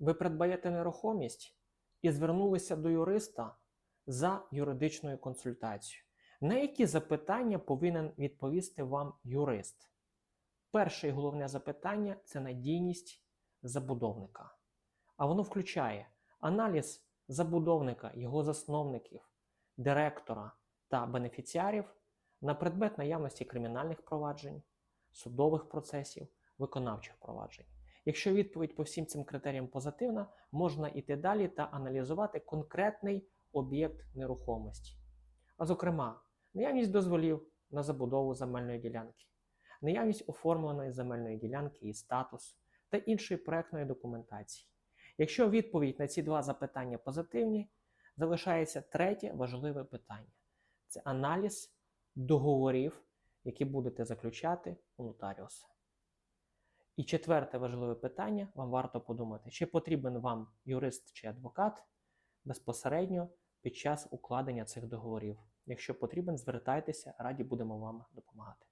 ви придбаєте нерухомість і звернулися до юриста за юридичною консультацією. На які запитання повинен відповісти вам юрист? Перше і головне запитання це надійність забудовника. А воно включає аналіз забудовника, його засновників, директора та бенефіціарів на предмет наявності кримінальних проваджень, судових процесів, виконавчих проваджень. Якщо відповідь по всім цим критеріям позитивна, можна йти далі та аналізувати конкретний об'єкт нерухомості. А зокрема, наявність дозволів на забудову земельної ділянки, наявність оформленої земельної ділянки і статус та іншої проектної документації. Якщо відповідь на ці два запитання позитивні, залишається третє важливе питання це аналіз договорів, які будете заключати у нотаріуса. І четверте важливе питання: вам варто подумати, чи потрібен вам юрист чи адвокат безпосередньо під час укладення цих договорів. Якщо потрібен, звертайтеся, раді будемо вам допомагати.